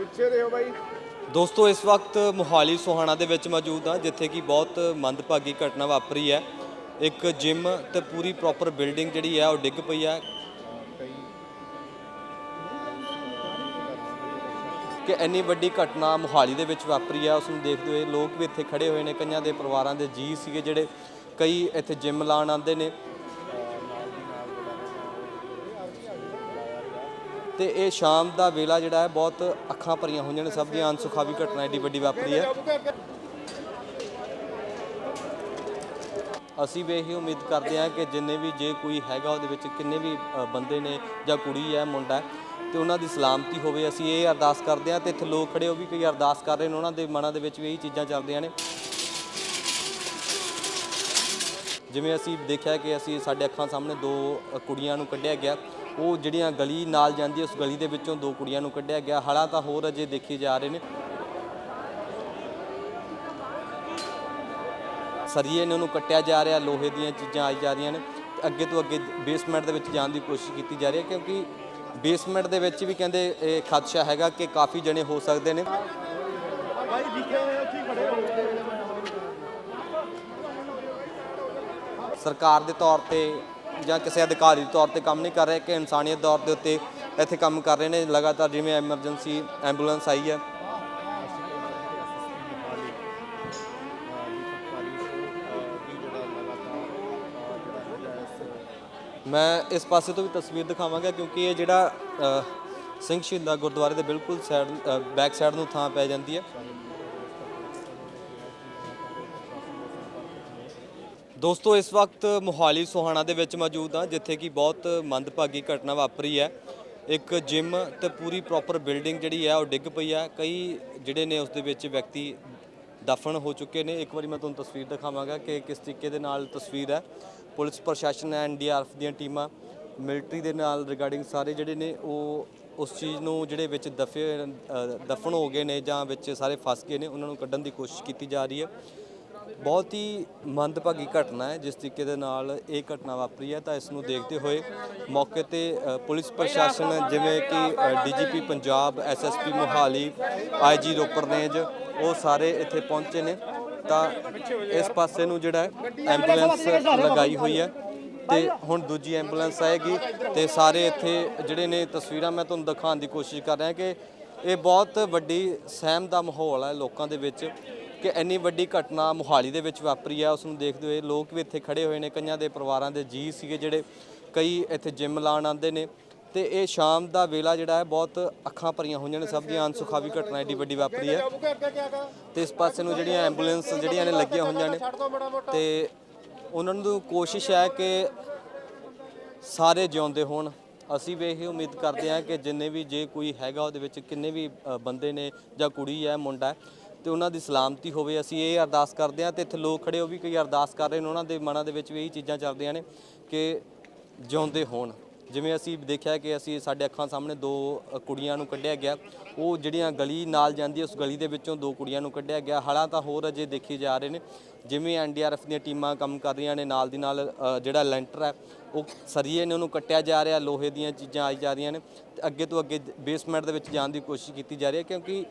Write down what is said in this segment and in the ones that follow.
ਪਿੱਛੇ ਰਹੋ ਬਾਈ। ਦੋਸਤੋ, ਇਸ ਵਕਤ ਮੋਹਾਲੀ ਸੋਹਾਣਾ ਦੇ ਵਿੱਚ ਮੌਜੂਦ ਹਾਂ, ਜਿੱਥੇ ਕਿ ਬਹੁਤ ਮੰਦਭਾਗੀ ਘਟਨਾ ਵਾਪਰੀ ਹੈ। ਇੱਕ ਜਿਮ ਤੇ ਪੂਰੀ ਪ੍ਰੋਪਰ ਬਿਲਡਿੰਗ ਜਿਹੜੀ ਹੈ, ਉਹ ਡਿੱਗ ਪਈ ਹੈ। ਕਿ ਇੰਨੀ ਵੱਡੀ ਘਟਨਾ ਮੋਹਾਲੀ ਦੇ ਵਿੱਚ ਵਾਪਰੀ ਹੈ ਉਸ ਨੂੰ ਦੇਖਦੇ ਹੋਏ ਲੋਕ ਵੀ ਇੱਥੇ ਖੜੇ ਹੋਏ ਨੇ। ਕਈਆਂ ਦੇ ਪਰਿਵਾਰਾਂ ਦੇ ਜੀ ਸੀਗੇ ਜਿਹੜੇ ਕਈ ਇੱਥੇ ਜਿਮ ਲਾਣ ਆਉਂਦੇ ਨੇ। ਤੇ ਇਹ ਸ਼ਾਮ ਦਾ ਵੇਲਾ ਜਿਹੜਾ ਹੈ, ਬਹੁਤ ਅੱਖਾਂ ਭਰੀਆਂ ਹੋਈਆਂ ਨੇ ਸਭ ਦੀਆਂ ਅਨਸੁਖਾਵੀ ਘਟਨਾ ਏਡੀ ਵੱਡੀ ਵਾਪਰੀ ਹੈ। ਅਸੀਂ ਵੀ ਇਹੀ ਉਮੀਦ ਕਰਦੇ ਹਾਂ ਕਿ ਜਿੰਨੇ ਵੀ ਜੇ ਕੋਈ ਹੈਗਾ ਉਹਦੇ ਵਿੱਚ ਕਿੰਨੇ ਵੀ ਬੰਦੇ ਨੇ ਜਾਂ ਕੁੜੀ ਹੈ, ਮੁੰਡਾ ਹੈ, ਤੇ ਉਹਨਾਂ ਦੀ ਸਲਾਮਤੀ ਹੋਵੇ। ਅਸੀਂ ਇਹ ਅਰਦਾਸ ਕਰਦੇ ਹਾਂ ਤੇ ਇੱਥੇ ਲੋਕ ਖੜੇ ਉਹ ਵੀ ਕਈ ਅਰਦਾਸ ਕਰ ਰਹੇ ਨੇ, ਉਹਨਾਂ ਦੇ ਮਨਾਂ ਦੇ ਵਿੱਚ ਵੀ ਇਹੀ ਚੀਜ਼ਾਂ ਚੱਲਦੀਆਂ ਨੇ। ਜਿਵੇਂ ਅਸੀਂ ਦੇਖਿਆ ਕਿ ਅਸੀਂ ਸਾਡੇ ਅੱਖਾਂ ਸਾਹਮਣੇ ਦੋ ਕੁੜੀਆਂ ਨੂੰ ਕੱਢਿਆ ਗਿਆ। ਉਹ ਜਿਹੜੀਆਂ ਗਲੀ ਨਾਲ ਜਾਂਦੀ ਉਸ ਗਲੀ ਦੇ ਵਿੱਚੋਂ ਦੋ ਕੁੜੀਆਂ ਨੂੰ ਕੱਢਿਆ ਗਿਆ। ਹਾਲਾਂ ਤਾਂ ਹੋਰ ਅਜੇ ਦੇਖੇ ਜਾ ਰਹੇ ਨੇ। ਸਰੀਏ ਨੇ ਉਹਨੂੰ ਕੱਟਿਆ ਜਾ ਰਿਹਾ, ਲੋਹੇ ਦੀਆਂ ਚੀਜ਼ਾਂ ਆਈ ਜਾ ਰਹੀਆਂ ਨੇ। ਅੱਗੇ ਤੋਂ ਅੱਗੇ ਬੇਸਮੈਂਟ ਦੇ ਵਿੱਚ ਜਾਣ ਦੀ ਕੋਸ਼ਿਸ਼ ਕੀਤੀ ਜਾ ਰਹੀ ਹੈ, ਕਿਉਂਕਿ ਬੇਸਮੈਂਟ ਦੇ ਵਿੱਚ ਵੀ ਕਹਿੰਦੇ ਇਹ ਖਦਸ਼ਾ ਹੈਗਾ ਕਿ ਕਾਫੀ ਜਣੇ ਹੋ ਸਕਦੇ ਨੇ। ਬਾਈ ਦਿਖੇ ਉੱਥੇ ਖੜੇ ਹੋ ਸਰਕਾਰ ਦੇ ਤੌਰ ਤੇ ਜਾਂ ਕਿਸੇ ਅਧਿਕਾਰੀ ਦੇ ਤੌਰ ਤੇ ਕੰਮ ਨਹੀਂ ਕਰ ਰਹੇ ਕਿ ਇਨਸਾਨੀਅਤ ਤੌਰ ਦੇ ਉੱਤੇ ਇੱਥੇ ਕੰਮ ਕਰ ਰਹੇ ਨੇ, ਲਗਾਤਾਰ ਜਿਵੇਂ ਐਮਰਜੈਂਸੀ ਐਂਬੂਲੈਂਸ ਆਈ ਹੈ। ਮੈਂ ਇਸ ਪਾਸੇ ਤੋਂ ਵੀ ਤਸਵੀਰ ਦਿਖਾਵਾਂਗਾ, ਕਿਉਂਕਿ ਇਹ ਜਿਹੜਾ ਸਿੰਘ ਸ਼ਹੀਦਾਂ ਗੁਰਦੁਆਰੇ ਦੇ ਬਿਲਕੁਲ ਸਾਈਡ ਬੈਕ ਸਾਈਡ ਨੂੰ ਥਾਂ ਪੈ ਜਾਂਦੀ ਹੈ। ਦੋਸਤੋ, ਇਸ ਵਕਤ ਮੋਹਾਲੀ ਸੋਹਾਣਾ ਦੇ ਵਿੱਚ ਮੌਜੂਦ ਹਾਂ, ਜਿੱਥੇ ਕਿ ਬਹੁਤ ਮੰਦਭਾਗੀ ਘਟਨਾ ਵਾਪਰੀ ਹੈ। ਇੱਕ ਜਿਮ ਤੇ ਪੂਰੀ ਪ੍ਰੋਪਰ ਬਿਲਡਿੰਗ ਜਿਹੜੀ ਹੈ, ਉਹ ਡਿੱਗ ਪਈ ਹੈ। ਕਈ ਜਿਹੜੇ ਨੇ ਉਸ ਦੇ ਵਿੱਚ ਵਿਅਕਤੀ ਦਫਨ ਹੋ ਚੁੱਕੇ ਨੇ। ਇੱਕ ਵਾਰੀ ਮੈਂ ਤੁਹਾਨੂੰ ਤਸਵੀਰ ਦਿਖਾਵਾਂਗਾ ਕਿ ਕਿਸ ਤਰੀਕੇ ਦੇ ਨਾਲ ਤਸਵੀਰ ਹੈ। ਪੁਲਿਸ ਪ੍ਰਸ਼ਾਸਨ ਐਨਡੀਆਰਐਫ ਦੀਆਂ ਟੀਮਾਂ ਮਿਲਟਰੀ ਦੇ ਨਾਲ ਰਿਗਾਰਡਿੰਗ ਸਾਰੇ ਜਿਹੜੇ ਨੇ, ਉਹ ਉਸ ਚੀਜ਼ ਨੂੰ ਜਿਹੜੇ ਵਿੱਚ ਦਫੇ ਦਫਨ ਹੋ ਗਏ ਨੇ ਜਾਂ ਵਿੱਚ ਸਾਰੇ ਫਸ ਗਏ ਨੇ, ਉਹਨਾਂ ਨੂੰ ਕੱਢਣ ਦੀ ਕੋਸ਼ਿਸ਼ ਕੀਤੀ ਜਾ ਰਹੀ ਹੈ। ਬਹੁਤ ਹੀ ਮੰਦਭਾਗੀ ਘਟਨਾ ਹੈ, ਜਿਸ ਤਰੀਕੇ ਦੇ ਨਾਲ ਇਹ ਘਟਨਾ ਵਾਪਰੀ ਹੈ। ਤਾਂ ਇਸ ਨੂੰ ਦੇਖਦੇ ਹੋਏ ਮੌਕੇ ਤੇ ਪੁਲਿਸ ਪ੍ਰਸ਼ਾਸਨ ਜਿਵੇਂ ਕਿ DGP Punjab SSP Mohali IG Ropar range ਉਹ ਸਾਰੇ ਇੱਥੇ ਪਹੁੰਚੇ ਨੇ। ਤਾਂ ਇਸ ਪਾਸੇ ਨੂੰ ਜਿਹੜਾ ਐਂਬੂਲੈਂਸ ਲਗਾਈ ਹੋਈ ਹੈ। ਤੇ ਹੁਣ ਦੂਜੀ ਐਂਬੂਲੈਂਸ ਆਏਗੀ ਤੇ ਸਾਰੇ ਇੱਥੇ ਜਿਹੜੇ ਨੇ ਤਸਵੀਰਾਂ ਮੈਂ ਤੁਹਾਨੂੰ ਦਿਖਾਉਣ ਦੀ ਕੋਸ਼ਿਸ਼ ਕਰ ਰਿਹਾ ਕਿ ਇਹ ਬਹੁਤ ਵੱਡੀ ਸਹਿਮ ਦਾ ਮਾਹੌਲ ਹੈ ਲੋਕਾਂ ਦੇ ਵਿੱਚ। ਕਿ ਇੰਨੀ ਵੱਡੀ ਘਟਨਾ ਮੁਹਾਲੀ ਦੇ ਵਿੱਚ ਵਾਪਰੀ ਹੈ ਉਸ ਨੂੰ ਦੇਖਦੇ ਹੋਏ ਲੋਕ ਵੀ ਇੱਥੇ ਖੜੇ ਹੋਏ ਨੇ, ਕਈਆਂ ਦੇ ਪਰਿਵਾਰਾਂ ਦੇ ਜੀ ਸੀਗੇ ਜਿਹੜੇ ਕਈ ਇੱਥੇ ਜਿਮ ਲਾਣ ਆਉਂਦੇ ਨੇ। ਤੇ ਇਹ ਸ਼ਾਮ ਦਾ ਵੇਲਾ ਜਿਹੜਾ ਹੈ, ਬਹੁਤ ਅੱਖਾਂ ਭਰੀਆਂ ਹੋਈਆਂ ਨੇ, ਸਭ ਦੀਆਂ ਅਨਸੁਖਾਵੀ ਘਟਨਾ ਏਡੀ ਵੱਡੀ ਵਾਪਰੀ ਹੈ। ਤੇ ਇਸ ਪਾਸੇ ਨੂੰ ਜਿਹੜੀਆਂ ਐਂਬੂਲੈਂਸ ਜਿਹੜੀਆਂ ਨੇ ਲੱਗੀਆਂ ਹੋਈਆਂ ਨੇ, ਤੇ ਉਹਨਾਂ ਨੂੰ ਕੋਸ਼ਿਸ਼ ਹੈ ਕਿ ਸਾਰੇ ਜਿਉਂਦੇ ਹੋਣ। ਅਸੀਂ ਵੀ ਇਹ ਉਮੀਦ ਕਰਦੇ ਹਾਂ ਕਿ ਜਿੰਨੇ ਵੀ ਜੇ ਕੋਈ ਹੈਗਾ ਉਹਦੇ ਵਿੱਚ, ਕਿੰਨੇ ਵੀ ਬੰਦੇ ਨੇ ਜਾਂ ਕੁੜੀ ਹੈ, ਮੁੰਡਾ ਤੇ ਉਹਨਾਂ ਦੀ ਸਲਾਮਤੀ ਹੋਵੇ, ਅਸੀਂ ਇਹ ਅਰਦਾਸ ਕਰਦੇ ਹਾਂ ਤੇ ਇੱਥੇ ਲੋਕ ਖੜੇ ਉਹ ਵੀ ਕਈ ਅਰਦਾਸ ਕਰ ਰਹੇ ਨੇ, ਉਹਨਾਂ ਦੇ ਮਨਾਂ ਦੇ ਵਿੱਚ ਵੀ ਇਹੀ ਚੀਜ਼ਾਂ ਚੱਲਦੀਆਂ ਨੇ ਕਿ ਜਿਉਂਦੇ ਹੋਣ। ਜਿਵੇਂ ਅਸੀਂ ਦੇਖਿਆ ਕਿ ਅਸੀਂ ਸਾਡੇ ਅੱਖਾਂ ਸਾਹਮਣੇ ਦੋ ਕੁੜੀਆਂ ਨੂੰ ਕੱਢਿਆ ਗਿਆ, ਉਹ ਜਿਹੜੀਆਂ ਗਲੀ ਨਾਲ ਜਾਂਦੀ ਉਸ ਗਲੀ ਦੇ ਵਿੱਚੋਂ ਦੋ ਕੁੜੀਆਂ ਨੂੰ ਕੱਢਿਆ ਗਿਆ। ਹਾਲਾਂ ਤਾਂ ਹੋਰ ਅਜੇ ਦੇਖੇ ਜਾ ਰਹੇ ਨੇ, ਜਿਵੇਂ ਐਨਡੀਆਰਐਫ ਦੀਆਂ ਟੀਮਾਂ ਕੰਮ ਕਰ ਰਹੀਆਂ ਨੇ, ਨਾਲ ਦੀ ਨਾਲ ਜਿਹੜਾ ਲੈਂਟਰ ਹੈ, ਉਹ ਸਰੀਏ ਨੇ ਉਹਨੂੰ ਕੱਟਿਆ ਜਾ ਰਿਹਾ, ਲੋਹੇ ਦੀਆਂ ਚੀਜ਼ਾਂ ਆਈ ਜਾ ਰਹੀਆਂ ਨੇ। ਤੇ ਅੱਗੇ ਤੋਂ ਅੱਗੇ ਬੇਸਮੈਂਟ ਦੇ ਵਿੱਚ ਜਾਣ ਦੀ ਕੋਸ਼ਿਸ਼ ਕੀਤੀ ਜਾ ਰਹੀ ਹੈ, ਕਿਉਂਕਿ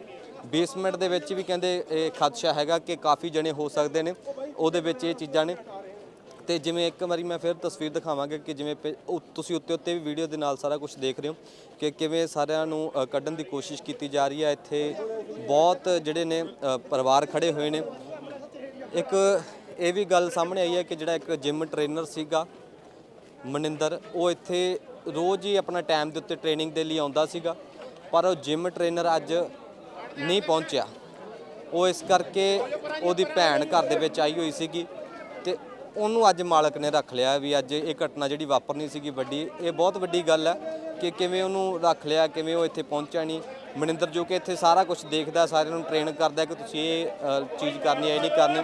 ਬੇਸਮੈਂਟ ਦੇ ਵਿੱਚ ਵੀ ਕਹਿੰਦੇ ਇਹ ਖਦਸ਼ਾ ਹੈਗਾ ਕਿ ਕਾਫੀ ਜਣੇ ਹੋ ਸਕਦੇ ਨੇ, ਉਹਦੇ ਵਿੱਚ ਇਹ ਚੀਜ਼ਾਂ ਨੇ। ਤੇ ਜਿਵੇਂ ਇੱਕ ਵਾਰੀ ਮੈਂ ਫਿਰ ਤਸਵੀਰ ਦਿਖਾਵਾਂਗਾ ਕਿ ਜਿਵੇਂ ਪੇ- ਉਹ ਤੁਸੀਂ ਉੱਤੇ ਉੱਤੇ ਵੀ ਵੀਡੀਓ ਦੇ ਨਾਲ ਸਾਰਾ ਕੁਝ ਦੇਖ ਰਹੇ ਹੋ ਕਿ ਕਿਵੇਂ ਸਾਰਿਆਂ ਨੂੰ ਕੱਢਣ ਦੀ ਕੋਸ਼ਿਸ਼ ਕੀਤੀ ਜਾ ਰਹੀ ਹੈ। ਇੱਥੇ ਬਹੁਤ ਜਿਹੜੇ ਨੇ ਪਰਿਵਾਰ ਖੜੇ ਹੋਏ ਨੇ। ਇੱਕ ਇਹ ਵੀ ਗੱਲ ਸਾਹਮਣੇ ਆਈ ਹੈ ਕਿ ਜਿਹੜਾ ਇੱਕ ਜਿਮ ਟ੍ਰੇਨਰ ਸੀਗਾ, ਮਨਿੰਦਰ, ਉਹ ਇੱਥੇ ਰੋਜ਼ ਹੀ ਆਪਣਾ ਟਾਈਮ ਦੇ ਉੱਤੇ ਟ੍ਰੇਨਿੰਗ ਦੇ ਲਈ ਆਉਂਦਾ ਸੀਗਾ। ਪਰ ਉਹ ਜਿਮ ਟ੍ਰੇਨਰ ਅੱਜ ਨਹੀਂ ਪਹੁੰਚਿਆ। ਉਹ ਇਸ ਕਰਕੇ ਉਹਦੀ ਭੈਣ ਘਰ ਦੇ ਵਿੱਚ ਆਈ ਹੋਈ ਸੀਗੀ ਤੇ ਉਹਨੂੰ ਅੱਜ ਮਾਲਕ ਨੇ ਰੱਖ ਲਿਆ ਵੀ ਅੱਜ ਇਹ ਘਟਨਾ ਜਿਹੜੀ ਵਾਪਰਨੀ ਸੀਗੀ ਵੱਡੀ ਇਹ ਬਹੁਤ ਵੱਡੀ ਗੱਲ ਹੈ ਕਿ ਕਿਵੇਂ ਉਹਨੂੰ ਰੱਖ ਲਿਆ ਕਿਵੇਂ ਉਹ ਇੱਥੇ ਪਹੁੰਚਿਆ ਨਹੀਂ। ਮਨਿੰਦਰ ਜੋ ਕਿ ਇੱਥੇ ਸਾਰਾ ਕੁਝ ਦੇਖਦਾ ਸਾਰਿਆਂ ਨੂੰ ਟ੍ਰੇਨ ਕਰਦਾ ਕਿ ਤੁਸੀਂ ਇਹ ਅ, ਚੀਜ਼ ਕਰਨੀ ਹੈ ਇਹ ਨਹੀਂ ਕਰਨੀ।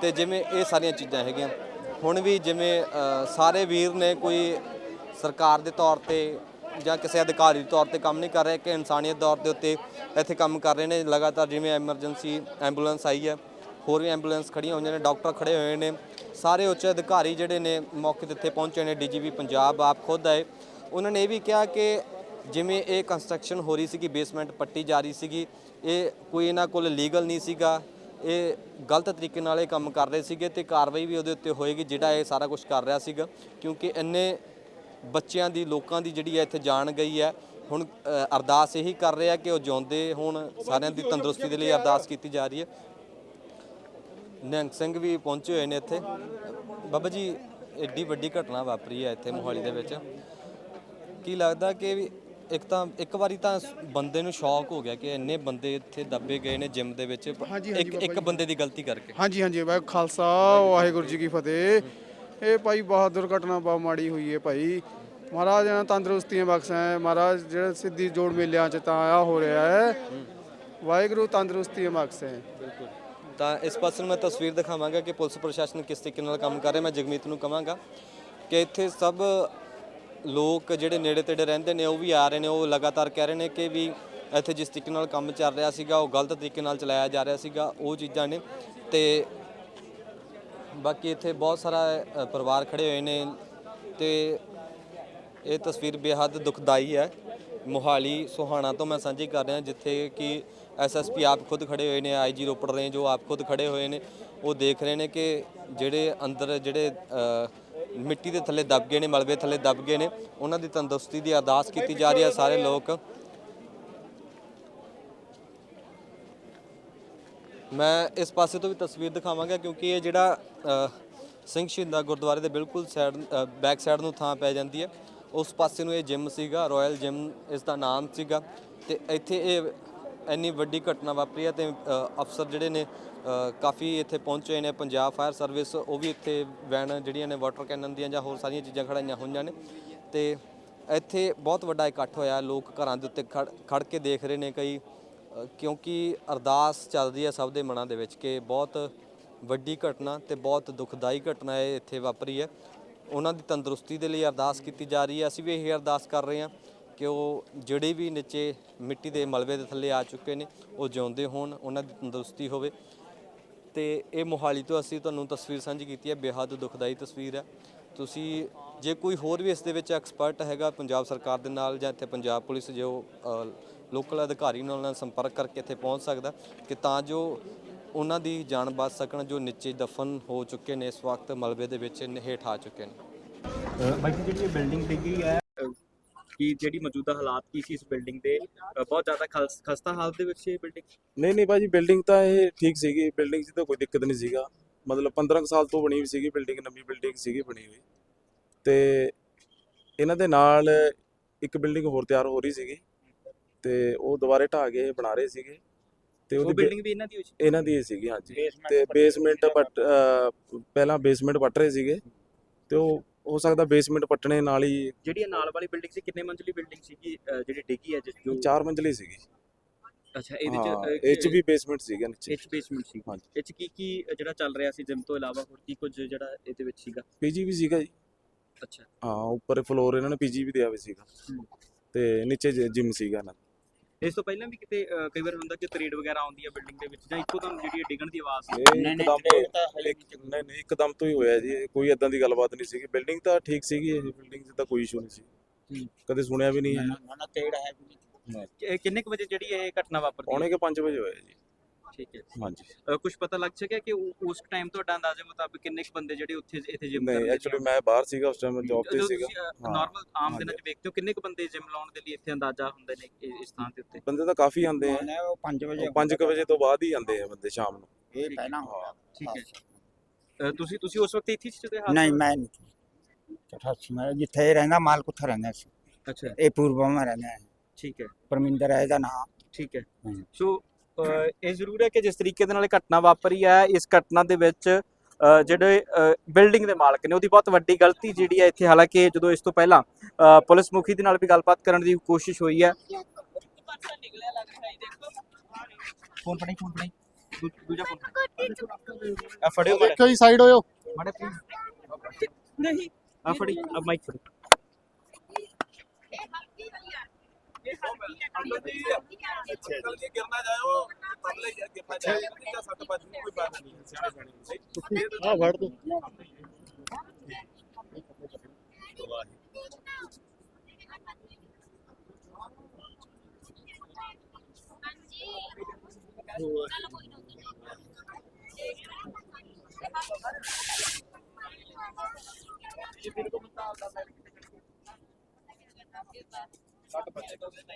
ਤੇ ਜਿਵੇਂ ਇਹ ਸਾਰੀਆਂ ਚੀਜ਼ਾਂ ਹੈਗੀਆਂ। ਹੁਣ ਵੀ ਜਿਵੇਂ ਅ, ਸਾਰੇ ਵੀਰ ਨੇ ਕੋਈ ਸਰਕਾਰ ਦੇ ਤੌਰ ਤੇ ਜਾਂ ਕਿਸੇ ਅਧਿਕਾਰੀ ਦੇ ਤੌਰ ਤੇ ਕੰਮ ਨਹੀਂ ਕਰ ਰਹੇ ਕਿ ਇਨਸਾਨੀਅਤ ਤੌਰ ਦੇ ਉੱਤੇ ਇੱਥੇ ਕੰਮ ਕਰ ਰਹੇ ਨੇ। ਲਗਾਤਾਰ ਜਿਵੇਂ ਐਮਰਜੈਂਸੀ ਐਂਬੂਲੈਂਸ ਆਈ ਹੈ, ਹੋਰ ਵੀ ਐਂਬੂਲੈਂਸ ਖੜੀਆਂ ਹੋਈਆਂ ਨੇ, ਡਾਕਟਰ ਖੜੇ ਹੋਏ ਨੇ। ਸਾਰੇ ਉੱਚ ਅਧਿਕਾਰੀ ਜਿਹੜੇ ਨੇ ਮੌਕੇ ਤੇ ਇੱਥੇ ਪਹੁੰਚੇ ਨੇ, ਡੀਜੀਪੀ ਪੰਜਾਬ ਆਪ ਖੁਦ ਆਏ। ਉਹਨਾਂ ਨੇ ਇਹ ਵੀ ਕਿਹਾ ਕਿ ਜਿਵੇਂ ਇਹ ਕੰਸਟਰਕਸ਼ਨ ਹੋ ਰਹੀ ਸੀਗੀ, ਬੇਸਮੈਂਟ ਪੱਟੀ ਜਾ ਰਹੀ ਸੀਗੀ, ਇਹ ਕੋਈ ਇਹਨਾਂ ਕੋਲ ਲੀਗਲ ਨਹੀਂ ਸੀਗਾ, ਇਹ ਗਲਤ ਤਰੀਕੇ ਨਾਲ ਇਹ ਕੰਮ ਕਰ ਰਹੇ ਸੀਗੇ ਤੇ ਕਾਰਵਾਈ ਵੀ ਉਹਦੇ ਉੱਤੇ ਹੋਏਗੀ, ਜਿਹੜਾ ਇਹ ਸਾਰਾ ਕੁਝ ਕਰ ਰਿਹਾ ਸੀਗਾ, ਕਿਉਂਕਿ ਇੰਨੇ ਬੱਚਿਆਂ ਦੀ ਲੋਕਾਂ ਦੀ ਜਿਹੜੀ ਹੈ ਇੱਥੇ ਜਾਣ ਗਈ ਹੈ। ਹੁਣ ਅਰਦਾਸ ਇਹੀ ਕਰ ਰਹੇ ਕਿ ਉਹ ਜਿਉਂਦੇ ਹੋਣ ਸਾਰਿਆਂ ਦੀ ਤੰਦਰੁਸਤੀ ਦੇ ਲਈ ਅਰਦਾਸ ਕੀਤੀ ਜਾ ਰਹੀ ਹੈ। ਨਿਹੰਗ ਸਿੰਘ ਵੀ ਪਹੁੰਚੇ ਹੋਏ ਨੇ ਇੱਥੇ। ਬਾਬਾ ਜੀ ਏਡੀ ਵੱਡੀ ਘਟਨਾ ਵਾਪਰੀ ਹੈ ਇੱਥੇ ਮੋਹਾਲੀ ਦੇ ਵਿੱਚ। ਕੀ ਲੱਗਦਾ ਕਿ ਇੱਕ ਤਾਂ ਇੱਕ ਵਾਰੀ ਤਾਂ ਬੰਦੇ ਨੂੰ ਸ਼ੌਕ ਹੋ ਗਿਆ ਕਿ ਇੰਨੇ ਬੰਦੇ ਇੱਥੇ ਦੱਬੇ ਗਏ ਨੇ ਜਿਮ ਦੇ ਵਿੱਚ। ਇੱਕ ਇੱਕ ਬੰਦੇ ਦੀ ਗਲਤੀ ਕਰਕੇ। ਹਾਂਜੀ ਹਾਂਜੀ ਵਾਹਿਗੁਰੂ ਖਾਲਸਾ ਵਾਹਿਗੁਰੂ ਜੀ ਕੀ ਫਤਿਹ। ਇਹ ਭਾਈ ਬਹੁਤ ਦੁਰਘਟਨਾ ਬਹੁਤ ਮਾੜੀ ਹੋਈ ਹੈ ਭਾਈ। ਮਹਾਰਾਜ ਨੇ ਤੰਦਰੁਸਤੀਆਂ ਬਖਸ਼ਾਂ ਮਹਾਰਾਜ ਜਿਹੜਾ ਸਿੱਧੀ ਜੋੜ ਮੇਲਿਆਂ ਚ ਤਾਂ ਆਇਆ ਹੋ ਰਿਹਾ ਹੈ। ਵਾਹਿਗੁਰੂ ਤੰਦਰੁਸਤੀਆਂ ਬਖਸ਼ਾਂ। ਬਿਲਕੁਲ। ਤਾਂ ਇਸ ਪਾਸੇ ਨੂੰ ਮੈਂ ਤਸਵੀਰ ਦਿਖਾਵਾਂਗਾ ਕਿ ਪੁਲਿਸ ਪ੍ਰਸ਼ਾਸਨ ਕਿਸ ਤਰੀਕੇ ਨਾਲ ਕੰਮ ਕਰ ਰਿਹਾ। ਮੈਂ ਜਗਮੀਤ ਨੂੰ ਕਹਾਂਗਾ ਕਿ ਇੱਥੇ ਸਭ ਲੋਕ ਜਿਹੜੇ ਨੇੜੇ ਤੇੜੇ ਰਹਿੰਦੇ ਨੇ, ਉਹ ਵੀ ਆ ਰਹੇ ਨੇ, ਉਹ ਲਗਾਤਾਰ ਕਹਿ ਰਹੇ ਨੇ ਕਿ ਵੀ ਇੱਥੇ ਜਿਸ ਤਰੀਕੇ ਨਾਲ ਕੰਮ ਚੱਲ ਰਿਹਾ ਸੀਗਾ, ਉਹ ਗਲਤ ਤਰੀਕੇ ਨਾਲ ਚਲਾਇਆ ਜਾ ਰਿਹਾ ਸੀਗਾ, ਉਹ ਚੀਜ਼ਾਂ ਨੇ। ਤੇ ਬਾਕੀ ਇੱਥੇ ਬਹੁਤ ਸਾਰਾ ਅ, ਪਰਿਵਾਰ ਖੜੇ ਹੋਏ ਨੇ ਤੇ ਇਹ ਤਸਵੀਰ ਬੇਹੱਦ ਦੁਖਦਾਈ ਹੈ। ਮੋਹਾਲੀ ਸੁਹਾਣਾ ਤੋਂ ਮੈਂ ਸਾਂਝੀ ਕਰ ਰਿਹਾ ਜਿੱਥੇ ਕਿ ਐਸਐਸਪੀ ਆਪ ਖੁਦ ਖੜੇ ਹੋਏ ਨੇ ਆਈਜੀ ਰੋਪੜ ਰੇਂਜ ਜੋ ਆਪ ਖੁਦ ਖੜੇ ਹੋਏ ਨੇ ਉਹ ਦੇਖ ਰਹੇ ਨੇ ਕਿ ਜਿਹੜੇ ਅੰਦਰ ਜਿਹੜੇ ਅ, ਮਿੱਟੀ ਦੇ ਥੱਲੇ ਦਬ ਗਏ ਨੇ ਮਲਬੇ ਥੱਲੇ ਦਬ ਗਏ ਨੇ ਉਹਨਾਂ ਦੀ ਤੰਦਰੁਸਤੀ ਦੀ ਅਰਦਾਸ ਕੀਤੀ ਜਾ ਰਹੀ ਹੈ। ਸਾਰੇ ਲੋਕ ਮੈਂ ਇਸ ਪਾਸੇ ਤੋਂ ਵੀ ਤਸਵੀਰ ਦਿਖਾਵਾਂਗਾ ਕਿਉਂਕਿ ਇਹ ਜਿਹੜਾ ਸਿੰਘ ਸ਼ਹੀਦਾਂ ਗੁਰਦੁਆਰੇ ਦੇ ਬਿਲਕੁਲ ਸਾਈਡ ਬੈਕ ਸਾਈਡ ਨੂੰ ਥਾਂ ਪੈ ਜਾਂਦੀ ਹੈ। ਉਸ ਪਾਸੇ ਨੂੰ ਇਹ ਜਿਮ ਸੀਗਾ ਰਾਇਲ ਜਿਮ ਇਸ ਦਾ ਨਾਮ ਸੀਗਾ ਤੇ ਇੱਥੇ ਇਹ ਇੰਨੀ ਵੱਡੀ ਘਟਨਾ ਵਾਪਰੀ ਹੈ ਤੇ ਅਫਸਰ ਜਿਹੜੇ ਨੇ ਕਾਫੀ ਇੱਥੇ ਪਹੁੰਚੇ ਨੇ, ਪੰਜਾਬ ਫਾਇਰ ਸਰਵਿਸ ਉਹ ਵੀ ਇੱਥੇ ਵੈਨ ਜਿਹੜੀਆਂ ਨੇ ਵਾਟਰ ਕੈਨਨ ਦੀਆਂ ਜਾਂ ਹੋਰ ਸਾਰੀਆਂ ਚੀਜ਼ਾਂ ਖੜਾਈਆਂ ਹੋਈਆਂ ਨੇ ਤੇ ਇੱਥੇ ਬਹੁਤ ਵੱਡਾ ਇਕੱਠ ਹੋਇਆ, ਲੋਕ ਘਰਾਂ ਦੇ ਉੱਤੇ ਖੜ ਖੜ ਕੇ ਦੇਖ ਰਹੇ ਨੇ ਕਈ ਕਿਉਂਕਿ ਅਰਦਾਸ ਚੱਲਦੀ ਹੈ ਸਭ ਦੇ ਮਨਾਂ ਦੇ ਵਿੱਚ ਕਿ ਬਹੁਤ ਵੱਡੀ ਘਟਨਾ ਤੇ ਬਹੁਤ ਦੁਖਦਾਈ ਘਟਨਾ ਇਹ ਇੱਥੇ ਵਾਪਰੀ ਹੈ। ਉਹਨਾਂ ਦੀ ਤੰਦਰੁਸਤੀ ਦੇ ਲਈ ਅਰਦਾਸ ਕੀਤੀ ਜਾ ਰਹੀ ਹੈ। ਅਸੀਂ ਵੀ ਇਹ ਅਰਦਾਸ ਕਰ ਰਹੇ ਹਾਂ ਕਿ ਉਹ ਜਿਹੜੇ ਵੀ ਨੀਚੇ ਮਿੱਟੀ ਦੇ ਮਲਬੇ ਦੇ ਥੱਲੇ ਆ ਚੁੱਕੇ ਨੇ, ਉਹ ਜਿਉਂਦੇ ਹੋਣ, ਉਹਨਾਂ ਦੀ ਤੰਦਰੁਸਤੀ ਹੋਵੇ। ਤੇ ਇਹ ਮੋਹਾਲੀ ਤੋਂ ਅਸੀਂ ਤੁਹਾਨੂੰ ਤਸਵੀਰ ਸਾਂਝੀ ਕੀਤੀ ਹੈ। ਬੇਹੱਦ ਦੁਖਦਾਈ ਤਸਵੀਰ ਹੈ। ਤੁਸੀਂ ਜੇ ਕੋਈ ਹੋਰ ਵੀ ਇਸ ਦੇ ਵਿੱਚ ਐਕਸਪਰਟ ਹੈਗਾ, ਪੰਜਾਬ ਸਰਕਾਰ ਦੇ ਨਾਲ ਜਾਂ ਇੱਥੇ ਪੰਜਾਬ ਪੁਲਿਸ ਜੋ ਲੋਕਲ ਅਧਿਕਾਰੀ ਨਾਲ ਨਾਲ ਸੰਪਰਕ ਕਰਕੇ ਇੱਥੇ ਪਹੁੰਚ ਸਕਦਾ ਕਿ ਤਾਂ ਜੋ ਉਹਨਾਂ ਦੀ ਜਾਨ ਬਚ ਸਕਣ ਜੋ ਨੀਚੇ ਦਫਨ ਹੋ ਚੁੱਕੇ ਨੇ ਇਸ ਵਕਤ ਮਲਬੇ ਦੇ ਵਿੱਚ ਨ- ਹੇਠ ਆ ਚੁੱਕੇ ਨੇ। ਬਾਕੀ ਜਿਹੜੀ ਬਿਲਡਿੰਗ ਡਿੱਗੀ ਹੈ ਕੀ ਜਿਹੜੀ ਮੌਜੂਦਾ ਹਾਲਾਤ ਕੀ ਸੀ ਇਸ ਬਿਲਡਿੰਗ ਦੇ? ਬਹੁਤ ਜ਼ਿਆਦਾ ਖਸਤਾ ਹਾਲਤ ਦੇ ਵਿੱਚ ਇਹ ਬਿਲਡਿੰਗ? ਨਹੀਂ ਨਹੀਂ ਭਾਜੀ ਬਿਲਡਿੰਗ ਤਾਂ ਇਹ ਠੀਕ ਸੀਗੀ ਬਿਲਡਿੰਗ 'ਚ ਤਾਂ ਕੋਈ ਦਿੱਕਤ ਨਹੀਂ ਸੀਗਾ। ਮਤਲਬ 15 ਕੁ ਸਾਲ ਤੋਂ ਬਣੀ ਹੋਈ ਸੀਗੀ ਬਿਲਡਿੰਗ ਨਵੀਂ ਬਿਲਡਿੰਗ ਸੀਗੀ ਬਣੀ ਹੋਈ। ਤੇ ਇਹਨਾਂ ਦੇ ਨਾਲ ਇੱਕ ਬਿਲਡਿੰਗ ਹੋਰ ਤਿਆਰ ਹੋ ਰਹੀ ਸੀਗੀ। ਤੇ ਉਹ ਦੁਬਾਰੇ ਢਾਹ ਕੇ ਬਣਾ ਰਹੇ ਸੀਗੇ। ਤੇ ਉਹ ਉਹਦੀ ਬਿਲਡਿੰਗ ਵੀ ਇਹਨਾਂ ਦੀ ਹੋਈ ਸੀ? ਇਹਨਾਂ ਦੀ ਹੀ ਸੀਗੀ ਹਾਂਜੀ। ਤੇ ਬੇਸਮੈਂਟ ਪੱਟ ਅਹ, ਪਹਿਲਾਂ ਬੇਸਮੈਂਟ ਪੱਟ ਰਹੇ ਸੀਗੇ। ਤੇ ਉਹ ਹੋ ਸਕਦਾ ਬੇਸਮੈਂਟ ਪੱਟਣੇ ਨਾਲ ਹੀ ਜਿਹੜੀ ਇਹ ਨਾਲ ਵਾਲੀ ਬਿਲਡਿੰਗ ਸੀ ਕਿੰਨੇ ਮੰਜ਼ਲੀ ਬਿਲਡਿੰਗ ਸੀਗੀ ਅਹ, ਜਿਹੜੀ ਡਿੱਗੀ ਹੈ ਜਿਸ ਜੋ ਚਾਰ ਮੰਜ਼ਲੀ ਸੀਗੀ। ਅੱਛਾ ਇਹਦੇ ਹਾਂ ਚ ਇਹ 'ਚ ਵੀ ਬੇਸਮੈਂਟ ਸੀਗਾ ਨੀਚੇ। ਐਚ ਬੇਸਮੈਂਟ ਸੀ। ਹਾਂਜੀ। ਇਹ ਚ ਕੀ ਕੀ ਜਿਹੜਾ ਚੱਲ ਰਿਹਾ ਸੀ ਜਿਮ ਤੋਂ ਇਲਾਵਾ ਹੋਰ ਕੀ ਕੁਝ ਜਿਹੜਾ ਇਹਦੇ ਵਿੱਚ ਸੀਗਾ? ਪੀਜੀ ਵੀ ਸੀਗਾ ਜੀ। ਅੱਛਾ। ਹਾਂ ਉੱਪਰ ਫਲੋਰ ਇਹਨਾਂ ਨੇ ਪੀਜੀ ਵੀ ਦਿਆ ਹੋਇਆ ਸੀਗਾ। ਹੂੰ। ਤੇ ਨੀਚੇ ਜਿਮ ਸੀਗਾ ਨਾ ਇਸ ਤੋਂ ਪਹਿਲਾਂ ਵੀ ਕਿਤੇ ਕਈ ਵਾਰ ਹੁੰਦਾ ਕਿ ਤਰੇੜ ਵਗੈਰਾ ਆਉਂਦੀ ਹੈ ਬਿਲਡਿੰਗ ਦੇ ਵਿੱਚ ਜਾਂ ਇੱਕੋ ਦਮ ਜਿਹੜੀ ਡਿੱਗਣ ਦੀ ਆਵਾਜ਼ ਇਹ ਇੱਕਦਮ ਇੱਕ- ਨਹੀਂ ਨਹੀਂ ਇੱਕਦਮ ਤੋਂ ਹੀ ਹੋਇਆ ਜੀ ਇਹ ਕੋਈ ਇਦਾਂ ਦੀ ਗੱਲਬਾਤ ਨਹੀਂ ਸੀਗੀ ਬਿਲਡਿੰਗ ਤਾਂ ਠੀਕ ਸੀਗੀ ਇਹ ਬਿਲਡਿੰਗ 'ਚ ਤਾਂ ਕੋਈ ਇਸ਼ੂ ਨਹੀਂ ਸੀ ਹੂੰ। ਕਦੇ ਸੁਣਿਆ ਵੀ ਨਹੀਂ ਹੈ ਕਿ- ਕਿੰਨੇ ਕੁ ਵਜੇ ਜਿਹੜੀ ਇਹ ਘਟਨਾ ਵਾਪਰਦੀ ਪੌਣੇ ਕੇ 5 ਵਜੇ ਹੋਇਆ ਜੀ ਠੀਕ ਹੈ। ਹਾਂਜੀ। ਕੁਝ ਪਤਾ ਲੱਗ ਸਕਿਆ ਕਿ ਉਹ- ਉਸ ਟਾਈਮ ਤੁਹਾਡਾ ਅੰਦਾਜ਼ੇ ਮੁਤਾਬਿਕ ਕਿੰਨੇ ਕੁ ਬੰਦੇ ਜਿਹੜੇ ਉੱਥੇ ਇੱਥੇ ਜਿਮ ਨਹੀਂ ਐਕਚੁਅਲੀ ਮੈਂ ਬਾਹਰ ਸੀਗਾ ਉਸ ਟਾਈਮ ਜੌਬ ਤੇ ਸੀਗਾ। ਹਾਂ। ਨਾਰਮਲ ਆਮ ਹਾਂਜੀ। ਦਿਨਾਂ 'ਚ ਵੇਖਦੇ ਹੋ ਕਿੰਨੇ ਕੁ ਬੰਦੇ ਜਿਮ ਲਾਉਣ ਦੇ ਲਈ ਇੱਥੇ ਅੰਦਾਜ਼ਾ ਹੁੰਦੇ ਨੇ ਇਸ ਥਾਂ ਦੇ ਉੱਤੇ? ਬੰਦੇ ਤਾਂ ਕਾਫੀ ਆਉਂਦੇ ਆ। ਉਹ 5 ਵਜੇ 5 ਵਜੇ ਤੋਂ। ਬਾਅਦ ਹੀ ਆਉਂਦੇ ਆ ਬੰਦੇ ਸ਼ਾਮ ਨੂੰ। ਇਹ ਪਹਿਲਾਂ ਹੋਇਆ ਠੀਕ ਹੈ। ਅ, ਤੁਸੀਂ ਤੁਸੀਂ ਉਸ ਵਕਤ ਇੱਥੇ ਸੀ ਜਦੋਂ ਇਹ ਨਹੀਂ ਹਾਦਸਾ ਮੈਂ ਨਹੀਂ ਮੈਂ ਜਿੱਥੇ ਇਹ ਰਹਿੰਦਾ ਮਾਲਕ ਉੱਥੇ ਰਹਿੰਦਾ ਸੀ। ਅੱਛਾ। ਇਹ ਪੂਰਬਾ ਮੈਂ ਰਹਿੰਦਾ। ਹੈ ਠੀਕ ਹੈ। ਪਰਮਿੰਦਰ ਹੈ ਇਹਦਾ ਨਾਮ। ਠੀਕ ਹੈ। ਹਮ। ਸੋ ਇਹ ਜ਼ਰੂਰ ਹੈ ਕਿ ਜਿਸ ਤਰੀਕੇ ਦੇ ਨਾਲ ਇਹ ਘਟਨਾ ਵਾਪਰੀ ਹੈ ਇਸ ਘਟਨਾ ਦੇ ਵਿੱਚ ਜਿਹੜੇ ਬਿਲਡਿੰਗ ਦੇ ਮਾਲਕ ਨੇ ਉਹਦੀ ਬਹੁਤ ਵੱਡੀ ਗਲਤੀ ਜਿਹੜੀ ਹੈ ਇੱਥੇ ਹਾਲਾਂਕਿ ਜਦੋਂ ਇਸ ਤੋਂ ਪਹਿਲਾਂ ਪੁਲਿਸ ਮੁਖੀ ਦੇ ਨਾਲ ਵੀ ਗੱਲਬਾਤ ਕਰਨ ਦੀ ਕੋਸ਼ਿਸ਼ ਹੋਈ ਹੈ। ਫੋਨ ਫੜੀ ਫੋਨ ਫੜੀ ਦੂ- ਦੂਜਾ ਫੋਨ। ਆ ਫੜਿਓ ਮਾੜਾ। ਕਈ ਸਾਈਡ ਹੋਇਓ। ਮਾੜਾ ਪਲੀਜ਼ ਨਹੀਂ। ਆ ਫੜੀ ਆ ਮਾਈਕ ਫੜੀ। ਅੰਕਲ ਜੀ ਗਿਰਨਾ ਜਾਇਓ ਪਰਲੇ ਹੀ ਆ, ਗਿਰਨਾ ਜਾਇਓ ਕਹਿੰਦੇ ਜਾਂ ਸੱਟ ਵੱਜ ਜੂ, ਕੋਈ ਬਾਤ ਨਹੀਂ ਸਿਆਣੇ ਸਿਆਣੇ ਤੁਸੀਂ। ਆ ਫੜ ਦੋ ਇਹ ਬਿਲਕੁਲ ਮੁਤਾਬਕ ਦਾ ਬੈਠ ਕੇ talk about that.